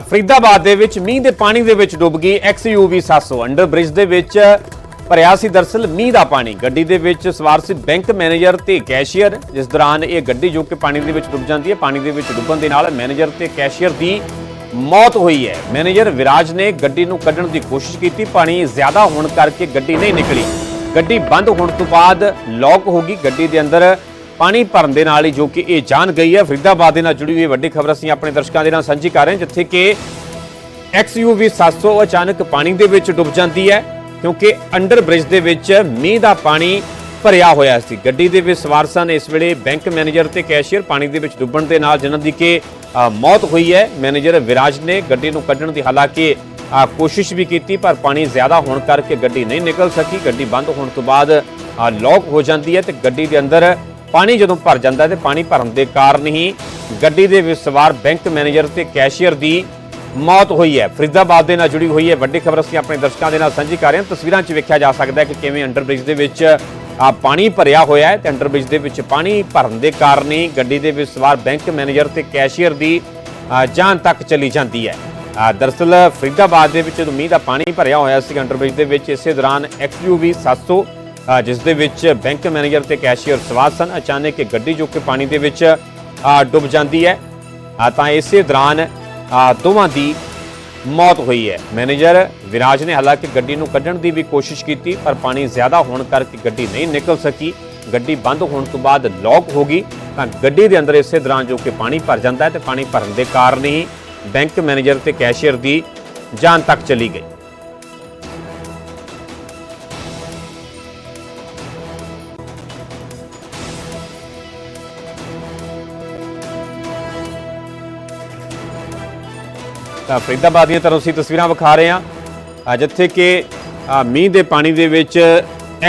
ਫਰੀਦਾਬਾਦ ਦੇ ਵਿੱਚ ਮੀਂਹ ਦੇ ਪਾਣੀ ਦੇ ਵਿੱਚ ਡੁੱਬ ਗਈ XUV 700 ਅੰਡਰ ਬ੍ਰਿਜ ਦੇ ਵਿੱਚ ਭਰਿਆ ਸੀ ਦਰਸਲ ਮੀਂਹ ਦਾ ਪਾਣੀ। ਗੱਡੀ ਦੇ ਵਿੱਚ ਸਵਾਰ ਸੀ ਬੈਂਕ ਮੈਨੇਜਰ ਤੇ ਕੈਸ਼ੀਅਰ, ਜਿਸ ਦੌਰਾਨ ਇਹ ਗੱਡੀ ਜੋ ਕਿ ਪਾਣੀ ਦੇ ਵਿੱਚ ਡੁੱਬ ਜਾਂਦੀ ਹੈ, ਪਾਣੀ ਦੇ ਵਿੱਚ ਡੁੱਬਣ ਦੇ ਨਾਲ ਮੈਨੇਜਰ ਤੇ ਕੈਸ਼ੀਅਰ ਦੀ ਮੌਤ ਹੋਈ ਹੈ। ਮੈਨੇਜਰ ਵਿਰਾਜ ਨੇ ਗੱਡੀ ਨੂੰ ਕੱਢਣ ਦੀ ਕੋਸ਼ਿਸ਼ ਕੀਤੀ, ਪਾਣੀ ਜ਼ਿਆਦਾ ਹੋਣ ਕਰਕੇ ਗੱਡੀ ਨਹੀਂ ਨਿਕਲੀ। ਗੱਡੀ ਬੰਦ ਹੋਣ ਤੋਂ ਬਾਅਦ ਲੌਕ ਹੋ ਗਈ। ਗੱਡੀ ਦੇ ਅੰਦਰ ਪਾਣੀ ਭਰਨ ਦੇ ਨਾਲ ਹੀ ਜੋ ਕਿ ਇਹ ਜਾਣ ਗਈ ਹੈ। ਫਰੀਦਾਬਾਦ ਦੇ ਨਾਲ ਜੁੜੀ ਹੋਈ ਵੱਡੀ ਖਬਰ ਅਸੀਂ ਆਪਣੇ ਦਰਸ਼ਕਾਂ ਦੇ ਨਾਲ ਸਾਂਝੀ ਕਰ ਰਹੇ ਹਾਂ ਜਿੱਥੇ ਕਿ XUV 700 ਅਚਾਨਕ ਪਾਣੀ ਦੇ ਵਿੱਚ ਡੁੱਬ ਜਾਂਦੀ ਹੈ ਕਿਉਂਕਿ ਅੰਡਰ ਬ੍ਰਿਜ ਦੇ ਵਿੱਚ ਮੀਂਹ ਦਾ ਪਾਣੀ ਭਰਿਆ ਹੋਇਆ ਸੀ। ਗੱਡੀ ਦੇ ਵਿੱਚ ਸਵਾਰ ਸਨ। ਇਸ ਵੇਲੇ ਬੈਂਕ ਮੈਨੇਜਰ ਤੇ ਕੈਸ਼ੀਅਰ ਪਾਣੀ ਦੇ ਵਿੱਚ ਡੁੱਬਣ ਦੇ ਨਾਲ ਜਿਨ੍ਹਾਂ ਦੀ ਕਿ ਮੌਤ ਹੋਈ ਹੈ ਮੈਨੇਜਰ ਵਿਰਾਜ ਨੇ ਗੱਡੀ ਨੂੰ ਕੱਢਣ ਦੀ ਹਾਲਾਂਕਿ ਕੋਸ਼ਿਸ਼ ਵੀ ਕੀਤੀ ਪਰ ਪਾਣੀ ਜ਼ਿਆਦਾ ਹੋਣ ਕਰਕੇ ਗੱਡੀ ਨਹੀਂ ਨਿਕਲ ਸਕੀ। ਗੱਡੀ ਬੰਦ ਹੋਣ ਤੋਂ ਬਾਅਦ ਅ, ਲੌਕ ਹੋ ਜਾਂਦੀ ਹੈ ਤੇ ਗੱਡੀ ਦੇ ਅੰਦਰ ਪਾਣੀ ਜਦੋਂ ਭਰ ਜਾਂਦਾ ਹੈ ਤੇ ਪਾਣੀ ਭਰਨ ਦੇ ਕਾਰਨ ਹੀ ਗੱਡੀ ਦੇ ਵਿੱਚ ਸਵਾਰ ਬੈਂਕ ਮੈਨੇਜਰ ਤੇ ਕੈਸ਼ੀਅਰ ਦੀ ਮੌਤ ਹੋਈ ਹੈ। ਫਰੀਦਾਬਾਦ ਦੇ ਨਾਲ ਜੁੜੀ ਹੋਈ ਹੈ। ਵੱਡੀ ਖਬਰ ਅਸੀਂ ਆਪਣੇ ਦਰਸ਼ਕਾਂ ਦੇ ਨਾਲ ਸਾਂਝੀ ਕਰ ਰਹੇ ਹਾਂ। ਤਸਵੀਰਾਂ 'ਚ ਵੇਖਿਆ ਜਾ ਸਕਦਾ ਹੈ ਕਿ ਕਿਵੇਂ ਅੰਡਰ ਬ੍ਰਿਜ ਦੇ ਵਿੱਚ ਆ ਪਾਣੀ ਭਰਿਆ ਹੋਇਆ ਹੈ ਤੇ ਅੰਡਰ ਬ੍ਰਿਜ ਦੇ ਵਿੱਚ ਪਾਣੀ ਭਰਨ ਦੇ ਕਾਰਨ ਹੀ ਗੱਡੀ ਦੇ ਵਿੱਚ ਸਵਾਰ ਬੈਂਕ ਮੈਨੇਜਰ ਤੇ ਕੈਸ਼ੀਅਰ ਦੀ ਜਾਨ ਤੱਕ ਚਲੀ ਜਾਂਦੀ ਹੈ। ਆ, ਦਰਅਸਲ ਫਰੀਦਾਬਾਦ ਦੇ ਵਿੱਚ ਜਦੋਂ ਮੀਂਹ ਦਾ ਪਾਣੀ ਭਰਿਆ ਹੋਇਆ ਸੀ ਅੰਡਰ ਬ੍ਰਿਜ ਦੇ ਵਿੱਚ ਇਸੇ ਦੌਰਾਨ XUV 700 ਅ, ਜਿਸ ਦੇ ਵਿੱਚ ਬੈਂਕ ਮੈਨੇਜਰ ਤੇ ਕੈਸ਼ੀਅਰ ਸਵਾਦ ਸਨ। ਅਚਾਨਕ ਇਹ ਗੱਡੀ ਜੋ ਕਿ ਪਾਣੀ ਦੇ ਵਿੱਚ ਡੁੱਬ ਜਾਂਦੀ ਹੈ। ਤਾਂ ਇਸੇ ਦੌਰਾਨ ਦੋਵਾਂ ਦੀ ਮੌਤ ਹੋਈ ਹੈ। ਮੈਨੇਜਰ ਵਿਰਾਜ ਨੇ ਹਾਲਾਂਕਿ ਗੱਡੀ ਨੂੰ ਕੱਢਣ ਦੀ ਵੀ ਕੋਸ਼ਿਸ਼ ਕੀਤੀ, ਪਰ ਪਾਣੀ ਜ਼ਿਆਦਾ ਹੋਣ ਕਰਕੇ ਗੱਡੀ ਨਹੀਂ ਨਿਕਲ ਸਕੀ। ਗੱਡੀ ਬੰਦ ਹੋਣ ਤੋਂ ਬਾਅਦ ਲੌਕ ਹੋ ਗਈ। ਤਾਂ ਗੱਡੀ ਦੇ ਅੰਦਰ ਇਸੇ ਦੌਰਾਨ ਜੋ ਕਿ ਪਾਣੀ ਭਰ ਜਾਂਦਾ ਹੈ ਤੇ ਪਾਣੀ ਭਰਨ ਦੇ ਕਾਰਨ ਹੀ ਬੈਂਕ ਮੈਨੇਜਰ ਤੇ ਕੈਸ਼ੀਅਰ ਦੀ ਜਾਨ ਤੱਕ ਚਲੀ ਗਈ। ਤਾਂ ਫਰੀਦਾਬਾਦ ਦੀਆਂ ਤਰ੍ਹਾਂ ਅਸੀਂ ਤਸਵੀਰਾਂ ਵਿਖਾ ਰਹੇ ਹਾਂ। ਜਿੱਥੇ ਕਿ ਮੀਂਹ ਦੇ ਪਾਣੀ ਦੇ ਵਿੱਚ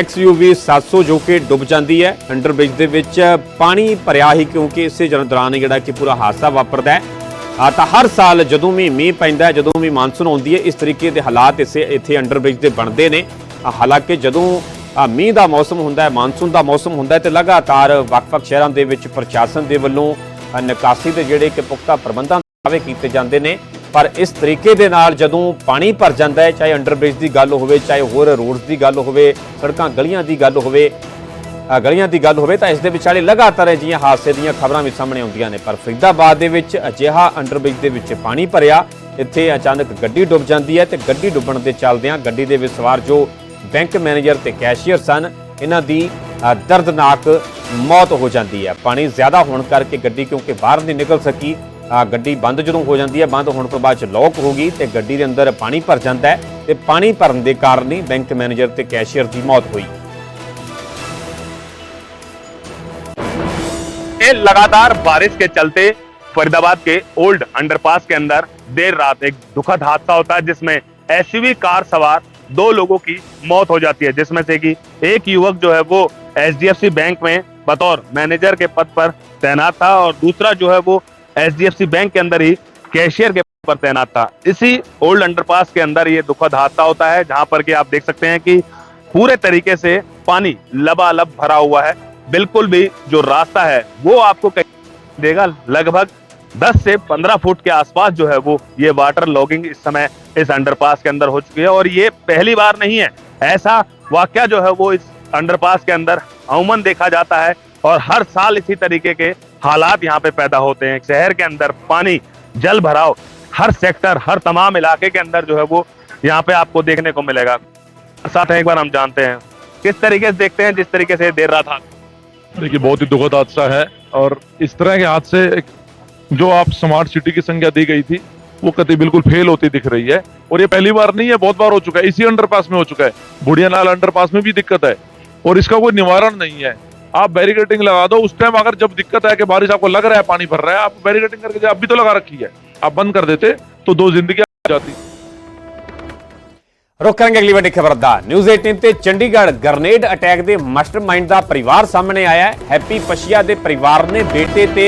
XUV 700 ਜੋ ਕਿ ਡੁੱਬ ਜਾਂਦੀ ਹੈ। ਅੰਡਰ ਬ੍ਰਿਜ ਦੇ ਵਿੱਚ ਪਾਣੀ ਭਰਿਆ ਹੀ ਕਿਉਂਕਿ ਇਸੇ ਜਨ ਦੌਰਾਨ ਜਿਹੜਾ ਕਿ ਪੂਰਾ ਹਾਦਸਾ ਵਾਪਰਦਾ ਹੈ। ਆ ਤਾਂ ਹਰ ਸਾਲ ਜਦੋਂ ਵੀ ਮੀਂਹ ਪੈਂਦਾ ਜਦੋਂ ਵੀ ਮਾਨਸੂਨ ਆਉਂਦੀ ਹੈ, ਇਸ ਤਰੀਕੇ ਦੇ ਹਾਲਾਤ ਇਸੇ, ਇੱਥੇ ਅੰਡਰ ਬ੍ਰਿਜ ਦੇ ਬਣਦੇ ਨੇ। ਹਾਲਾਂਕਿ ਜਦੋਂ ਮੀਂਹ ਦਾ ਮੌਸਮ ਹੁੰਦਾ ਹੈ, ਮਾਨਸੂਨ ਦਾ ਮੌਸਮ ਹੁੰਦਾ ਹੈ, ਤੇ ਲਗਾਤਾਰ ਵੱਖ-ਵੱਖ ਸ਼ਹਿਰਾਂ ਦੇ ਵਿੱਚ ਪ੍ਰਸ਼ਾਸਨ ਦੇ ਵੱਲੋਂ ਨਿਕਾਸੀ ਦੇ ਜਿਹੜੇ ਕਿ ਪੁਖਤਾ ਪ੍ਰਬੰਧਾਂ ਦਾਅਵੇ ਕੀਤੇ ਜਾਂਦੇ ਨੇ। ਪਰ ਇਸ ਤਰੀਕੇ ਦੇ ਨਾਲ ਜਦੋਂ ਪਾਣੀ ਭਰ ਜਾਂਦਾ ਹੈ, ਚਾਹੇ ਅੰਡਰਬ੍ਰਿਜ ਦੀ ਗੱਲ ਹੋਵੇ, ਚਾਹੇ ਹੋਰ ਰੋਡਸ ਦੀ ਗੱਲ ਹੋਵੇ, ਸੜਕਾਂ ਗਲੀਆਂ ਦੀ ਗੱਲ ਹੋਵੇ ਗਲੀਆਂ ਦੀ ਗੱਲ ਹੋਵੇ, ਤਾਂ ਇਸ ਦੇ ਵਿਚਾਲੇ ਲਗਾਤਾਰ ਅਜਿਹੀਆਂ ਹਾਦਸੇ ਦੀਆਂ ਖਬਰਾਂ ਵੀ ਸਾਹਮਣੇ ਆਉਂਦੀਆਂ ਨੇ। ਪਰ ਫਰੀਦਾਬਾਦ ਦੇ ਵਿੱਚ ਅਜਿਹਾ ਅੰਡਰਬ੍ਰਿਜ ਦੇ ਵਿੱਚ ਪਾਣੀ ਭਰਿਆ, ਇੱਥੇ ਅਚਾਨਕ ਗੱਡੀ ਡੁੱਬ ਜਾਂਦੀ ਹੈ ਤੇ ਗੱਡੀ ਡੁੱਬਣ ਦੇ ਚੱਲਦਿਆਂ ਗੱਡੀ ਦੇ ਵਿੱਚ ਸਵਾਰ ਜੋ ਬੈਂਕ ਮੈਨੇਜਰ ਤੇ ਕੈਸ਼ੀਅਰ ਸਨ, ਇਹਨਾਂ ਦੀ ਦਰਦਨਾਕ ਮੌਤ ਹੋ ਜਾਂਦੀ ਹੈ। ਪਾਣੀ ਜ਼ਿਆਦਾ ਹੋਣ ਕਰਕੇ ਗੱਡੀ ਕਿਉਂਕਿ ਬਾਹਰ ਨਹੀਂ ਨਿਕਲ ਸਕੀ ਗੱਡੀ ਬੰਦ ਜਦੋਂ ਹੋ ਜਾਂਦੀ ਹੈ ਬੰਦ ਹੋਣ ਤੋਂ ਬਾਅਦ ਚ ਲੌਕ ਹੋ ਗਈ ਤੇ ਗੱਡੀ ਦੇ ਅੰਦਰ ਪਾਣੀ ਭਰ ਜਾਂਦਾ ਹੈ ਤੇ ਪਾਣੀ ਭਰਨ ਦੇ ਕਾਰਨ ਹੀ ਬੈਂਕ ਮੈਨੇਜਰ ਤੇ ਕੈਸ਼ੀਅਰ ਦੀ ਮੌਤ ਹੋਈ ये लगातार बारिश के चलते फरीदाबाद के ओल्ड अंडरपास के अंदर देर रात एक दुखद हादसा होता है जिसमें एसयूवी कार सवार दो लोगों की मौत हो जाती है जिसमें से कि एक युवक जो है वो एचडीएफसी बैंक में बतौर मैनेजर के पद पर तैनात था और दूसरा जो है वो एचडीएफसी बैंक के अंदर ही कैशियर के पर तैनात था। इसी ओल्ड अंडरपास के अंदर ये दुखद हादसा होता है, जहाँ पर कि आप देख सकते हैं कि पूरे तरीके से पानी लबालब भरा हुआ है। बिल्कुल भी जो रास्ता है, वो आपको देगा, लगभग 10 से 15 फुट के आसपास जो है वो ये वाटर लॉगिंग इस समय इस अंडरपास के अंदर हो चुकी है। और ये पहली बार नहीं है, ऐसा वाक्य जो है वो इस अंडरपास के अंदर अमूमन देखा जाता है। और हर साल इसी तरीके के हालात यहाँ पे पैदा होते हैं। शहर के अंदर पानी, जल भराव, हर सेक्टर, हर तमाम इलाके के अंदर जो है वो यहाँ पे आपको देखने को मिलेगा। साथ एक बार हम जानते हैं, किस तरीके से देखते हैं, जिस तरीके से देर रात हादसा देखिए, बहुत ही दुखद हादसा है और इस तरह के हादसे जो आप स्मार्ट सिटी की संज्ञा दी गई थी, वो कति बिल्कुल फेल होती दिख रही है। और ये पहली बार नहीं है, बहुत बार हो चुका है। इसी अंडरपास में हो चुका है। बुढ़िया नाल अंडरपास में भी दिक्कत है। और इसका कोई निवारण नहीं है। आप बैरिकेटिंग लगा दो उस टाइम अगर जब दिक्कत है कि बारिश आपको लग रहा है पानी भर रहा है आप बैरिकेटिंग करके जाओ, अभी तो लगा रखी है आप बंद कर देते तो दो जिंदगी जाती ਰੁਕ ਕਰਾਂਗੇ ਅਗਲੀ ਵੱਡੀ ਖਬਰ ਦਾ ਨਿਊਜ਼ 18 ਤੇ ਚੰਡੀਗੜ੍ਹ ਗ੍ਰਨੇਡ ਅਟੈਕ ਦੇ ਮਾਸਟਰਮਾਈਂਡ ਦਾ ਪਰਿਵਾਰ ਸਾਹਮਣੇ ਆਇਆ ਹੈ ਹੈਪੀ ਪਸ਼ੀਆ ਦੇ ਪਰਿਵਾਰ ਨੇ ਬੇਟੇ ਤੇ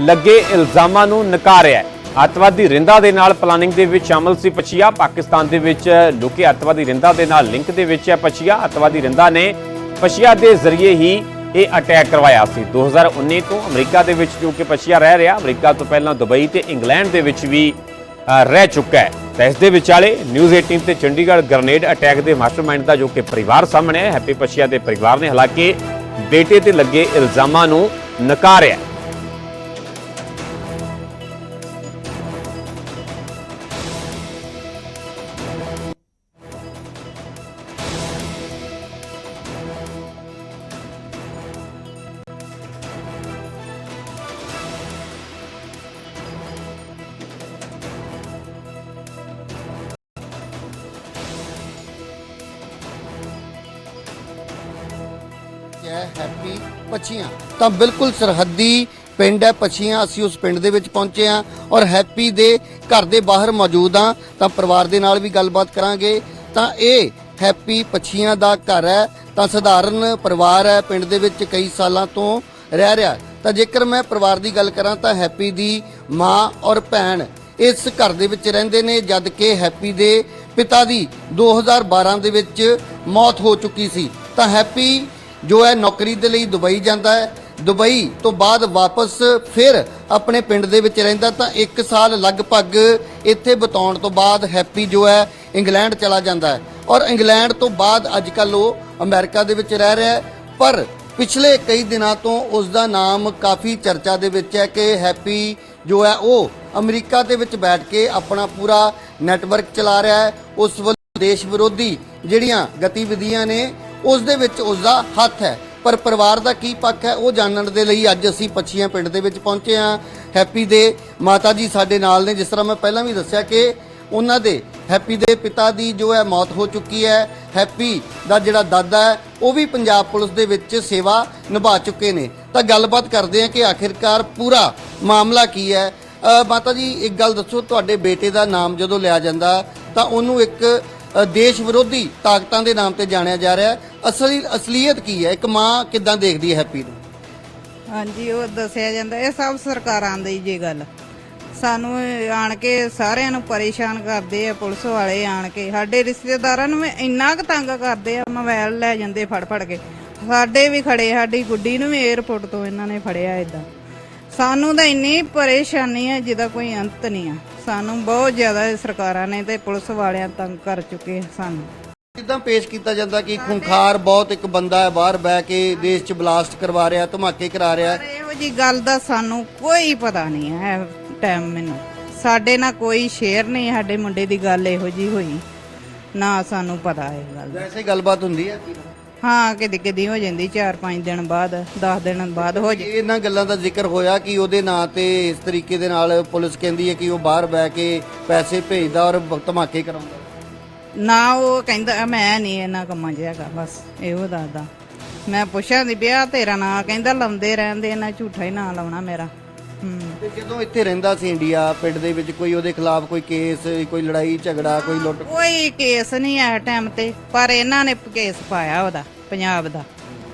ਲੱਗੇ ਇਲਜ਼ਾਮਾਂ ਨੂੰ ਨਕਾਰਿਆ ਹੈ ਅੱਤਵਾਦੀ ਰਿੰਦਾ ਦੇ ਨਾਲ ਪਲਾਨਿੰਗ ਦੇ ਵਿੱਚ ਸ਼ਾਮਲ ਸੀ ਪਸ਼ੀਆ ਪਾਕਿਸਤਾਨ ਦੇ ਵਿੱਚ ਲੁਕੇ ਅੱਤਵਾਦੀ ਰਿੰਦਾ ਦੇ ਨਾਲ ਲਿੰਕ ਦੇ ਵਿੱਚ ਹੈ ਪਸ਼ੀਆ ਅੱਤਵਾਦੀ ਰਿੰਦਾ ਨੇ ਪਸ਼ੀਆ ਦੇ ਜ਼ਰੀਏ ਹੀ ਇਹ ਅਟੈਕ ਕਰਵਾਇਆ ਸੀ। 2019 ਤੋਂ ਅਮਰੀਕਾ ਦੇ ਵਿੱਚ ਜੋ ਕਿ ਪਸ਼ੀਆ ਰਹਿ ਰਿਹਾ, ਅਮਰੀਕਾ ਤੋਂ ਪਹਿਲਾਂ ਦੁਬਈ ਤੇ ਇੰਗਲੈਂਡ ਦੇ ਵਿੱਚ ਵੀ ਰਹਿ ਚੁੱਕਾ ਹੈ। ਤਾਂ ਇਸ ਦੇ ਵਿਚਾਲੇ ਨਿਊਜ਼ 18 ਤੇ ਚੰਡੀਗੜ੍ਹ ਗ੍ਰਨੇਡ ਅਟੈਕ ਦੇ ਮਾਸਟਰਮਾਈਂਡ ਦਾ ਜੋ ਕਿ ਪਰਿਵਾਰ ਸਾਹਮਣੇ ਹੈ ਹੈਪੀ ਪਛੀਆ ਦੇ ਪਰਿਵਾਰ ਨੇ ਹਾਲਾਂਕਿ ਬੇਟੇ ਤੇ ਲੱਗੇ ਇਲਜ਼ਾਮਾਂ ਨੂੰ ਨਕਾਰਿਆ। ਹੈ। ਹੈਪੀ ਪਛੀਆਂ। ਤਾਂ ਬਿਲਕੁਲ ਸਰਹੱਦੀ ਪਿੰਡ ਹੈ, ਪਛੀਆਂ। ਅਸੀਂ ਉਸ ਪਿੰਡ ਦੇ ਵਿੱਚ ਪਹੁੰਚੇ ਹਾਂ ਔਰ ਹੈਪੀ ਦੇ ਘਰ ਦੇ ਬਾਹਰ ਮੌਜੂਦ ਹਾਂ। ਤਾਂ ਪਰਿਵਾਰ ਦੇ ਨਾਲ ਵੀ ਗੱਲਬਾਤ ਕਰਾਂਗੇ। ਤਾਂ ਇਹ ਹੈਪੀ ਪਛੀਆਂ ਦਾ ਘਰ ਹੈ। ਤਾਂ ਸਧਾਰਨ ਪਰਿਵਾਰ ਹੈ, ਪਿੰਡ ਦੇ ਵਿੱਚ ਕਈ ਸਾਲਾਂ ਤੋਂ ਰਹਿ ਰਿਹਾ ਤਾਂ ਜੇਕਰ ਮੈਂ ਪਰਿਵਾਰ ਦੀ ਗੱਲ ਕਰਾਂ ਤਾਂ ਹੈਪੀ ਦੀ ਮਾਂ ਔਰ ਭੈਣ ਇਸ ਘਰ ਦੇ ਵਿੱਚ ਰਹਿੰਦੇ ਨੇ, ਜਦ ਕਿ ਹੈਪੀ ਦੇ ਪਿਤਾ ਦੀ 2012 ਦੇ ਵਿੱਚ ਮੌਤ ਹੋ ਚੁੱਕੀ ਸੀ। ਤਾਂ ਹੈਪੀ ਜੋ ਹੈ ਨੌਕਰੀ ਦੇ ਲਈ ਦੁਬਈ ਜਾਂਦਾ ਹੈ। ਦੁਬਈ ਤੋਂ ਬਾਅਦ ਵਾਪਸ ਫਿਰ ਆਪਣੇ ਪਿੰਡ ਦੇ ਵਿੱਚ ਰਹਿੰਦਾ ਤਾਂ 1 ਸਾਲ ਲਗਭਗ ਇੱਥੇ ਬਿਤਾਉਣ ਤੋਂ ਬਾਅਦ ਹੈਪੀ ਜੋ ਹੈ ਇੰਗਲੈਂਡ ਚਲਾ ਜਾਂਦਾ ਹੈ। ਔਰ ਇੰਗਲੈਂਡ ਤੋਂ ਬਾਅਦ ਅੱਜ ਕੱਲ ਉਹ ਅਮਰੀਕਾ ਦੇ ਵਿੱਚ ਰਹਿ ਰਿਹਾ ਹੈ। ਪਰ ਪਿਛਲੇ ਕਈ ਦਿਨਾਂ ਤੋਂ ਉਸ ਦਾ ਨਾਮ ਕਾਫੀ ਚਰਚਾ ਦੇ ਵਿੱਚ ਹੈ ਕਿ ਹੈਪੀ ਜੋ ਹੈ ਉਹ ਅਮਰੀਕਾ ਦੇ ਵਿੱਚ ਬੈਠ ਕੇ ਆਪਣਾ ਪੂਰਾ ਨੈਟਵਰਕ ਚਲਾ ਰਿਹਾ ਹੈ। ਉਸ ਵੱਲੋਂ ਦੇਸ਼ ਵਿਰੋਧੀ ਜਿਹੜੀਆਂ ਗਤੀਵਿਧੀਆਂ ਨੇ ਉਸ ਦੇ ਵਿੱਚ ਉਸ ਦਾ ਹੱਥ ਹੈ। ਪਰ ਪਰਿਵਾਰ ਦਾ ਕੀ ਪੱਖ ਹੈ? ਉਹ ਜਾਣਨ ਦੇ ਲਈ ਅੱਜ ਅਸੀਂ ਪੱਛੀਆਂ ਪਿੰਡ ਦੇ ਵਿੱਚ ਪਹੁੰਚੇ ਹਾਂ। ਹੈਪੀ ਦੇ ਮਾਤਾ ਜੀ ਸਾਡੇ ਨਾਲ ਨੇ। ਜਿਸ ਤਰ੍ਹਾਂ ਮੈਂ ਪਹਿਲਾਂ ਵੀ ਦੱਸਿਆ ਕਿ ਉਹਨਾਂ ਦੇ ਹੈਪੀ ਦੇ ਪਿਤਾ ਦੀ ਜੋ ਹੈ ਮੌਤ ਹੋ ਚੁੱਕੀ ਹੈ। ਹੈਪੀ ਦਾ ਜਿਹੜਾ ਦਾਦਾ ਹੈ, ਉਹ ਵੀ ਪੰਜਾਬ ਪੁਲਿਸ ਦੇ ਵਿੱਚ ਸੇਵਾ ਨਿਭਾ ਚੁੱਕੇ ਨੇ। ਤਾਂ ਗੱਲਬਾਤ ਕਰਦੇ ਹਾਂ ਕਿ ਆਖਿਰਕਾਰ ਪੂਰਾ ਮਾਮਲਾ ਕੀ ਹੈ। ਮਾਤਾ ਜੀ, ਇੱਕ ਗੱਲ ਦੱਸੋ, ਤੁਹਾਡੇ ਬੇਟੇ ਦਾ ਨਾਮ ਜਦੋਂ ਲਿਆ ਜਾਂਦਾ, ਤਾਂ ਉਹਨੂੰ ਇੱਕ ਦੇਸ਼ ਵਿਰੋਧੀ ਤਾਕਤਾਂ ਦੇ ਨਾਮ ਤੇ ਜਾਣਿਆ ਜਾ ਰਿਹਾ ਹੈ। ਅਸਲੀ, ਅਸਲੀਅਤ ਕੀ ਹੈ? ਇੱਕ ਮਾਂ ਕਿੱਦਾਂ ਦੇਖਦੀ ਹੈ ਹੈਪੀ ਨੂੰ? ਹਾਂਜੀ, ਉਹ ਦੱਸਿਆ ਜਾਂਦਾ, ਇਹ ਸਭ ਸਰਕਾਰਾਂ ਦੀ ਜੀ ਗੱਲ। ਸਾਨੂੰ ਆਣ ਕੇ ਸਾਰਿਆਂ ਨੂੰ ਪਰੇਸ਼ਾਨ ਕਰਦੇ ਆ, ਪੁਲਿਸ ਵਾਲੇ ਆਣ ਕੇ। ਸਾਡੇ ਰਿਸ਼ਤੇਦਾਰਾਂ ਨੂੰ ਇੰਨਾ ਕੁ ਤੰਗ ਕਰਦੇ ਆ ਮੋਬਾਈਲ ਲੈ ਜਾਂਦੇ ਫੜ ਫੜ ਕੇ। ਸਾਡੇ ਵੀ ਖੜੇ, ਸਾਡੀ ਗੁੱਡੀ ਨੂੰ ਵੀ 에어ਪੋਰਟ ਤੋਂ ਇਹਨਾਂ ਨੇ ਫੜਿਆ ਇਦਾਂ ਸਾਨੂੰ ਤਾਂ ਇੰਨੀ ਪਰੇਸ਼ਾਨੀ ਹੈ, ਜਿਹਦਾ ਕੋਈ ਅੰਤ ਨਹੀਂ ਆ। ਸਾਨੂੰ ਬਹੁਤ ਜ਼ਿਆਦਾ ਸਰਕਾਰਾਂ ਨੇ ਤੇ ਪੁਲਿਸ ਵਾਲਿਆਂ ਤੰਗ ਕਰ ਚੁੱਕੇ ਸਾਨੂੰ। ਕਿੱਦਾਂ ਪੇਸ਼ ਕੀਤਾ ਜਾਂਦਾ ਕਿ ਖੁੰਖਾਰ ਬਹੁਤ ਇੱਕ ਬੰਦਾ ਹੈ ਬਾਹਰ ਬਹਿ ਕੇ ਦੇਸ਼ 'ਚ ਬਲਾਸਟ ਕਰਵਾ ਰਿਹਾ ਧਮਾਕੇ ਕਰਾ ਰਿਹਾ। ਪਰ ਇਹੋ ਜੀ ਗੱਲ ਦਾ ਸਾਨੂੰ ਕੋਈ ਪਤਾ ਨਹੀਂ ਹੈ ਟਾਈਮ ਮੈਨੂੰ। ਸਾਡੇ ਨਾਲ ਕੋਈ ਸ਼ੇਅਰ ਨਹੀਂ ਸਾਡੇ ਮੁੰਡੇ ਦੀ ਗੱਲ ਇਹੋ ਜੀ ਹੋਈ। ਨਾ ਸਾਨੂੰ ਪਤਾ ਇਹ ਗੱਲ ਦਾ। ਵੈਸੇ ਗੱਲਬਾਤ ਹੁੰਦੀ ਹੈ। ਹਾਂ ਕਿਤੇ ਕਿਤੇ ਹੋ ਜਾਂਦੀ 4-5 ਦਿਨ ਬਾਅਦ 10 ਦਿਨ ਬਾਅਦ ਹੋ ਜਾਂਦੀ। ਇਹਨਾਂ ਗੱਲਾਂ ਦਾ ਜ਼ਿਕਰ ਹੋਇਆ ਕਿ ਉਹਦੇ ਨਾਂ ਤੇ ਇਸ ਤਰੀਕੇ ਦੇ ਨਾਲ ਪੁਲਿਸ ਕਹਿੰਦੀ ਹੈ ਕਿ ਉਹ ਬਾਹਰ ਬਹਿ ਕੇ ਪੈਸੇ ਭੇਜਦਾ ਔਰ ਧਮਾਕੇ ਕਰਾਉਂਦਾ। ਨਾ ਉਹ ਕਹਿੰਦਾ ਮੈਂ ਨਹੀਂ ਇਹਨਾਂ ਕੰਮਾਂ 'ਚ ਹੈਗਾ ਬਸ ਇਹੋ ਦੱਸਦਾ। ਮੈਂ ਪੁੱਛਿਆ ਦੀ ਵਿਆਹ ਤੇਰਾ ਨਾਂ ਕਹਿੰਦਾ ਲਾਉਂਦੇ ਰਹਿੰਦੇ ਇਹਨਾਂ ਝੂਠਾ ਹੀ ਨਾਂ ਲਾਉਣਾ ਮੇਰਾ। ਤੇ ਜਦੋਂ ਇੱਥੇ ਰਹਿੰਦਾ ਸੀ ਇੰਡੀਆ ਪਿੰਡ ਦੇ ਵਿੱਚ ਕੋਈ ਉਹਦੇ ਖਿਲਾਫ ਕੋਈ ਕੇਸ ਕੋਈ ਲੜਾਈ ਝਗੜਾ ਕੋਈ ਲੁੱਟ ਕੋਈ ਕੇਸ ਨਹੀਂ ਹੈ ਟਾਈਮ ਤੇ ਪਰ ਇਹਨਾਂ ਨੇ ਕੇਸ ਪਾਇਆ ਉਹਦਾ ਪੰਜਾਬ ਦਾ।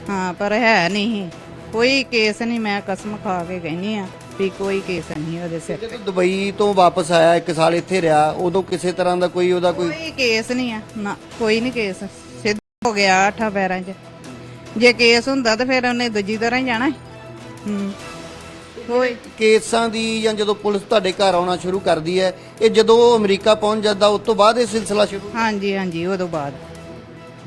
ਹਾਂ ਪਰ ਹੈ ਨਹੀਂ ਕੋਈ ਕੇਸ ਨਹੀਂ ਮੈਂ ਕਸਮ ਖਾ ਕੇ ਕਹਿੰਨੀ ਆ ਵੀ ਕੋਈ ਕੇਸ ਨਹੀਂ ਉਹਦੇ ਸਿਰ ਜਦੋਂ ਦੁਬਈ ਤੋਂ ਵਾਪਸ ਆਇਆ ਇੱਕ ਸਾਲ ਇੱਥੇ ਰਿਹਾ ਉਦੋਂ ਕਿਸੇ ਤਰ੍ਹਾਂ ਦਾ ਕੋਈ ਉਹਦਾ ਕੋਈ ਕੋਈ ਕੇਸ ਨਹੀਂ ਆ ਨਾ ਕੋਈ ਨਹੀਂ ਕੇਸ। ਸਿੱਧ ਹੋ ਗਿਆ ਅੱਠਾਂ ਪੈਰਾਂ 'ਚ। ਜੇ ਕੇਸ ਹੁੰਦਾ ਤਾਂ ਫਿਰ ਉਹਨੇ ਦੂਜੀ ਤਰ੍ਹਾਂ ਹੀ ਜਾਣਾ। ਹੂੰ। ਕੋਈ ਕੇਸਾਂ ਦੀ ਜਾਂ ਜਦੋਂ ਪੁਲਿਸ ਤੁਹਾਡੇ ਘਰ ਆਉਣਾ ਸ਼ੁਰੂ ਕਰਦੀ ਹੈ ਇਹ ਜਦੋਂ ਉਹ ਅਮਰੀਕਾ ਪਹੁੰਚ ਜਾਂਦਾ ਉਸ ਤੋਂ ਬਾਅਦ ਇਹ ਸਿਲਸਿਲਾ ਸ਼ੁਰੂ? ਹਾਂਜੀ ਹਾਂਜੀ ਉਦੋਂ ਬਾਅਦ।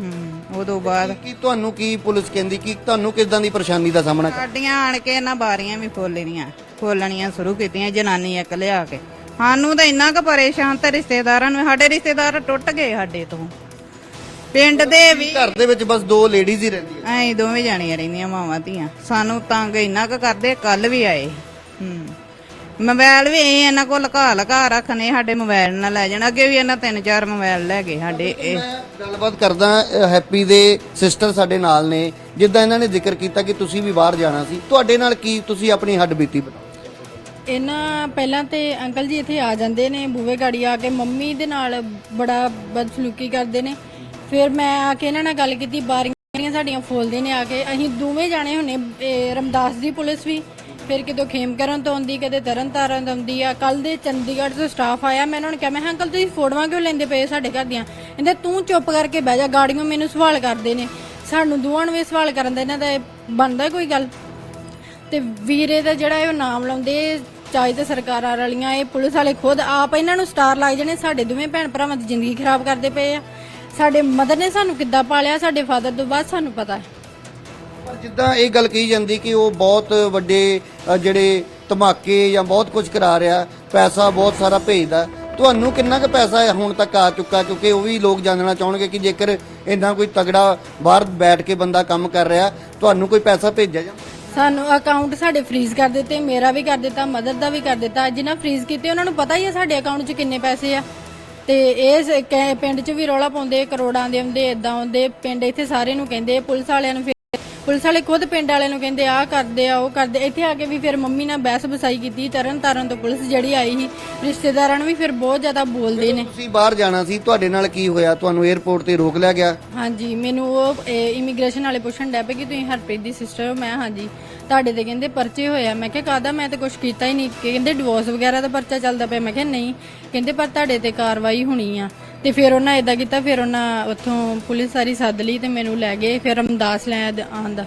ਹੂੰ ਉਦੋਂ ਬਾਅਦ। ਕੀ ਤੁਹਾਨੂੰ ਕੀ ਪੁਲਿਸ ਕਹਿੰਦੀ? ਕਿ ਤੁਹਾਨੂੰ ਕਿਦਾਂ ਦੀ ਪਰੇਸ਼ਾਨੀ ਦਾ ਸਾਹਮਣਾ ਸਾਡੀਆਂ ਆਣ ਕੇ ਇਹਨਾਂ ਬਾਰੀਆਂ ਵੀ ਖੋਲਣੀਆਂ ਖੋਲਣੀਆਂ ਸ਼ੁਰੂ ਕੀਤੀਆਂ ਜਨਾਨੀ ਇੱਕ ਲਿਆ ਕੇ। ਸਾਨੂੰ ਤਾਂ ਇੰਨਾ ਕੁ ਪਰੇਸ਼ਾਨ ਤੇ ਰਿਸ਼ਤੇਦਾਰਾਂ ਨੂੰ ਸਾਡੇ ਰਿਸ਼ਤੇਦਾਰ ਟੁੱਟ ਗਏ ਸਾਡੇ ਤੋਂ। ਪਿੰਡ ਦੇ ਵੀ ਘਰ ਦੇ ਵਿੱਚ ਬਸ ਦੋ ਲੇਡੀਜ਼ ਹੀ ਰਹਿੰਦੀਆਂ। ਐਂ ਦੋਵੇਂ ਜਾਣੀਆਂ ਰਹਿੰਦੀਆਂ ਮਾਵਾਂ ਧੀਆਂ। ਸਾਨੂੰ ਤੰਗ ਇੰਨਾ ਕੁ ਕਰਦੇ ਕੱਲ ਵੀ ਆਏ। ਹੂੰ। ਮੋਬਾਈਲ ਵੀ ਇਹ ਇਹਨਾਂ ਕੋਲ ਲਕਾ ਲਕਾ ਰੱਖਨੇ ਸਾਡੇ ਮੋਬਾਈਲ ਨਾਲ ਲੈ ਜਾਣ। ਅੱਗੇ ਵੀ ਇਹਨਾਂ ਤਿੰਨ ਚਾਰ ਮੋਬਾਈਲ ਲੈ ਗਏ ਸਾਡੇ ਇਹ। ਮੈਂ ਗੱਲਬਾਤ ਕਰਦਾ ਅ, ਹੈਪੀ ਦੇ ਸਿਸਟਰ ਸਾਡੇ ਨਾਲ ਨੇ। ਜਿੱਦਾਂ ਇਹਨਾਂ ਨੇ ਜ਼ਿਕਰ ਕੀਤਾ ਕਿ ਤੁਸੀਂ ਵੀ ਬਾਹਰ ਜਾਣਾ ਸੀ ਤੁਹਾਡੇ ਨਾਲ ਕੀ ਤੁਸੀਂ ਆਪਣੀ ਹੱਡ ਬੀਤੀ ਬਤਾਓ ਇਹਨਾਂ ਪਹਿਲਾਂ ਤੇ ਅੰਕਲ ਜੀ ਇੱਥੇ ਆ ਜਾਂਦੇ ਨੇ ਬੂਵੇ ਗਾੜੀ ਆ ਕੇ ਮੰਮੀ ਦੇ ਨਾਲ ਬੜਾ ਬਦਸਲੂਕੀ ਕਰਦੇ ਨੇ। ਫਿਰ ਮੈਂ ਆ ਕੇ ਇਹਨਾਂ ਨਾਲ ਗੱਲ ਕੀਤੀ ਬਾਰੀਆਂ ਸਾਡੀਆਂ ਫੋਲਦੇ ਨੇ ਆ ਕੇ। ਅਸੀਂ ਦੋਵੇਂ ਜਾਣੇ ਹੁੰਨੇ ਇਹ ਰਮਦਾਸ ਦੀ ਪੁਲਿਸ ਵੀ ਫਿਰ ਕਿਤੇ ਖੇਮ ਕਰਨ ਤੋਂ ਆਉਂਦੀ ਕਦੇ ਤਰਨ ਤਾਰਨ ਤੋਂ ਆਉਂਦੀ ਆ। ਕੱਲ ਦੇ ਚੰਡੀਗੜ੍ਹ ਤੋਂ ਸਟਾਫ ਆਇਆ ਮੈਂ ਉਹਨਾਂ ਨੂੰ ਕਿਹਾ ਮੈਂ ਕਿਹਾ, ਅੰਕਲ ਤੁਸੀਂ ਫੋਟੋਆਂ ਕਿਉਂ ਲੈਂਦੇ ਪਏ ਸਾਡੇ ਘਰ ਦੀਆਂ ਕਹਿੰਦੇ ਤੂੰ ਚੁੱਪ ਕਰਕੇ ਬਹਿ ਜਾ ਗਾੜੀਆਂ ਮੈਨੂੰ ਸਵਾਲ ਕਰਦੇ ਨੇ। ਸਾਨੂੰ ਦੋਵਾਂ ਨੂੰ ਇਹ ਸਵਾਲ ਕਰਨ ਦਾ ਇਹਨਾਂ ਦਾ ਇਹ ਬਣਦਾ ਕੋਈ ਗੱਲ? ਤੇ ਵੀਰੇ ਦਾ ਜਿਹੜਾ ਇਹ ਨਾਮ ਲਾਉਂਦੇ ਚਾਹੇ ਤੇ ਸਰਕਾਰਾਂ ਵਾਲੀਆਂ ਇਹ ਪੁਲਿਸ ਵਾਲੇ ਖੁਦ ਆਪ ਇਹਨਾਂ ਨੂੰ ਸਟਾਰ ਲਾਈ ਜਣੇ ਸਾਡੇ ਦੋਵੇਂ ਭੈਣ ਭਰਾਵਾਂ ਦੀ ਜ਼ਿੰਦਗੀ ਖਰਾਬ ਕਰਦੇ ਪਏ ਆ। ਸਾਡੇ ਮਦਰ ਨੇ ਸਾਨੂੰ ਕਿੱਦਾਂ ਪਾਲਿਆ ਸਾਡੇ ਫਾਦਰ ਤੋਂ ਬਾਅਦ ਸਾਨੂੰ ਪਤਾ ਹੈ। ਪਰ ਜਿੱਦਾਂ ਇਹ ਗੱਲ ਕਹੀ ਜਾਂਦੀ ਕਿ ਉਹ ਬਹੁਤ ਵੱਡੇ ਅ, ਜਿਹੜੇ ਧਮਾਕੇ ਜਾਂ ਬਹੁਤ ਕੁਝ ਕਰਾ ਰਿਹਾ ਪੈਸਾ ਬਹੁਤ ਸਾਰਾ ਭੇਜਦਾ ਤੁਹਾਨੂੰ ਕਿੰਨਾ ਕੁ ਪੈਸਾ ਹੁਣ ਤੱਕ ਆ ਚੁੱਕਾ? ਕਿਉਂਕਿ ਉਹ ਵੀ ਲੋਕ ਜਾਣਨਾ ਚਾਹਣਗੇ ਕਿ ਜੇਕਰ ਇੰਨਾ ਕੋਈ ਤਗੜਾ ਬਾਹਰ ਬੈਠ ਕੇ ਬੰਦਾ ਕੰਮ ਕਰ ਰਿਹਾ ਤੁਹਾਨੂੰ ਕੋਈ ਪੈਸਾ ਭੇਜਿਆ ਜਾਂਦਾ? ਸਾਨੂੰ ਅਕਾਊਂਟ ਸਾਡੇ ਫ੍ਰੀਜ਼ ਕਰ ਦਿੱਤੇ ਮੇਰਾ ਵੀ ਕਰ ਦਿੱਤਾ ਮਦਰ ਦਾ ਵੀ ਕਰ ਦਿੱਤਾ ਜਿਨ੍ਹਾਂ ਫ੍ਰੀਜ਼ ਕੀਤੇ ਉਹਨਾਂ ਨੂੰ ਪਤਾ ਹੀ ਹੈ ਸਾਡੇ ਅਕਾਊਂਟ 'ਚ ਕਿੰਨੇ ਪੈਸੇ ਆ। ਤੇ ਇਹ ਸ- ਪਿੰਡ 'ਚ ਵੀ ਰੌਲਾ ਪਾਉਂਦੇ ਕਰੋੜਾਂ ਦੇ ਆਉਂਦੇ ਇਦਾਂ ਆਉਂਦੇ ਪਿੰਡ ਇੱਥੇ ਸਾਰੇ ਨੂੰ ਕਹਿੰਦੇ ਪੁਲਿਸ ਵਾਲਿਆਂ ਨੂੰ ਫਿਰ ਪੁਲਿਸ ਵਾਲੇ ਖੁਦ ਪਿੰਡ ਵਾਲਿਆਂ ਨੂੰ ਕਹਿੰਦੇ ਆਹ ਕਰਦੇ ਆ ਉਹ ਕਰਦੇ ਇੱਥੇ ਆ ਕੇ ਵੀ ਫਿਰ ਮੰਮੀ ਨਾਲ ਬਹਿਸ ਬਸਾਈ ਕੀਤੀ ਤਰਨ ਤਾਰਨ ਤੋਂ ਪੁਲਿਸ ਜਿਹੜੀ ਆਈ ਸੀ ਰਿਸ਼ਤੇਦਾਰਾਂ ਨੂੰ ਵੀ ਫਿਰ ਬਹੁਤ ਜ਼ਿਆਦਾ ਬੋਲਦੇ ਨੇ। ਤੁਸੀਂ ਬਾਹਰ ਜਾਣਾ ਸੀ ਤੁਹਾਡੇ ਨਾਲ ਕੀ ਹੋਇਆ? ਤੁਹਾਨੂੰ 에ਅਰਪੋਰਟ ਤੇ ਰੋਕ ਲਿਆ ਗਿਆ? ਹਾਂਜੀ ਮੈਨੂੰ ਉਹ ਇਮੀਗ੍ਰੇਸ਼ਨ ਵਾਲੇ ਪੁੱਛਣ ਡੈ ਪਏ ਕਿ ਤੁਸੀਂ ਹਰਪ੍ਰੀਤ ਦੀ ਸਿਸਟਰ ਹੋ? ਮੈਂ ਹਾਂਜੀ। ਤੁਹਾਡੇ ਤੇ ਕਹਿੰਦੇ ਪਰਚੇ ਹੋਇਆ ਮੈਂ ਕਿਹਾ ਕਾਦਾ ਮੈਂ ਤਾਂ ਕੁਝ ਕੀਤਾ ਹੀ ਨਹੀਂ। ਕਹਿੰਦੇ ਡਿਵੋਰਸ ਵਗੈਰਾ ਦਾ ਪਰਚਾ ਚੱਲਦਾ ਪਿਆ। ਮੈਂ ਕਿਹਾ, ਨਹੀਂ। ਕਹਿੰਦੇ, ਪਰ ਤੁਹਾਡੇ ਤੇ ਕਾਰਵਾਈ ਹੋਣੀ ਆ। ਤੇ ਫਿਰ ਉਹਨਾਂ ਇਦਾਂ ਕੀਤਾ, ਫਿਰ ਉਹਨਾਂ ਉੱਥੋਂ ਪੁਲਿਸ ਸਾਰੀ ਸੱਦ ਲਈ ਤੇ ਮੈਨੂੰ ਲੈ ਗਏ। ਫਿਰ ਅਮਦਾਸ ਲੈ ਆਂਦਾ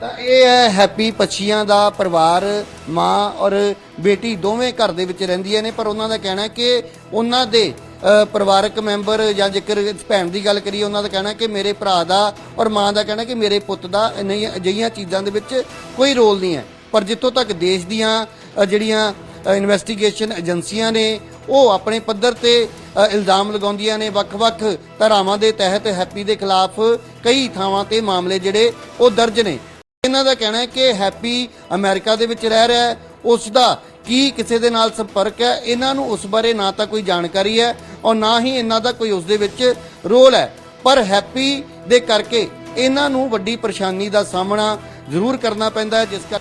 ਤਾਂ ਇਹ ਹੈ ਹੈਪੀ ਪੱਛੀਆਂ ਦਾ ਪਰਿਵਾਰ, ਮਾਂ ਔਰ ਬੇਟੀ ਦੋਵੇਂ ਘਰ ਦੇ ਵਿੱਚ ਰਹਿੰਦੀਆਂ ਨੇ, ਪਰ ਉਹਨਾਂ ਦਾ ਕਹਿਣਾ ਕਿ ਉਹਨਾਂ ਦੇ ਪਰਿਵਾਰਕ ਮੈਂਬਰ ਜਾਂ ਜੇਕਰ ਭੈਣ ਦੀ ਗੱਲ ਕਰੀਏ, ਉਹਨਾਂ ਦਾ ਕਹਿਣਾ ਕਿ ਮੇਰੇ ਭਰਾ ਦਾ ਔਰ ਮਾਂ ਦਾ ਕਹਿਣਾ ਕਿ ਮੇਰੇ ਪੁੱਤ ਦਾ ਨਹੀਂ, ਅਜਿਹੀਆਂ ਚੀਜ਼ਾਂ ਦੇ ਵਿੱਚ ਕੋਈ ਰੋਲ ਨਹੀਂ ਹੈ। ਪਰ ਜਿੱਥੋਂ ਤੱਕ ਦੇਸ਼ ਦੀਆਂ ਜਿਹੜੀਆਂ ਇਨਵੈਸਟੀਗੇਸ਼ਨ ਏਜੰਸੀਆਂ ਨੇ, ਉਹ ਆਪਣੇ ਪੱਧਰ ਤੇ ਇਲਜ਼ਾਮ ਲਗਾਉਂਦੀਆਂ ਨੇ, ਵੱਖ-ਵੱਖ ਧਾਰਾਵਾਂ ਦੇ ਤਹਿਤ ਹੈਪੀ ਦੇ ਖਿਲਾਫ ਕਈ ਥਾਵਾਂ ਤੇ ਮਾਮਲੇ ਜਿਹੜੇ ਉਹ ਦਰਜ ਨੇ। ਇਹਨਾਂ ਦਾ ਕਹਿਣਾ ਹੈ ਕਿ ਹੈਪੀ ਅਮਰੀਕਾ ਦੇ ਵਿੱਚ ਰਹਿ ਰਿਹਾ ਹੈ, ਉਸ ਦਾ ਕੀ ਕਿਸੇ ਦੇ ਨਾਲ ਸੰਪਰਕ ਹੈ? ਇਹਨਾਂ ਨੂੰ ਉਸ ਬਾਰੇ ਨਾ ਤਾਂ ਕੋਈ ਜਾਣਕਾਰੀ ਹੈ ਔਰ ਨਾ ਹੀ ਇਹਨਾਂ ਦਾ ਕੋਈ ਉਸ ਦੇ ਵਿੱਚ ਰੋਲ ਹੈ। ਪਰ ਹੈਪੀ ਦੇ ਕਰਕੇ ਇਹਨਾਂ ਨੂੰ ਵੱਡੀ ਪਰੇਸ਼ਾਨੀ ਦਾ ਸਾਹਮਣਾ ਜ਼ਰੂਰ ਕਰਨਾ ਪੈਂਦਾ ਹੈ, ਜਿਸ ਕਰ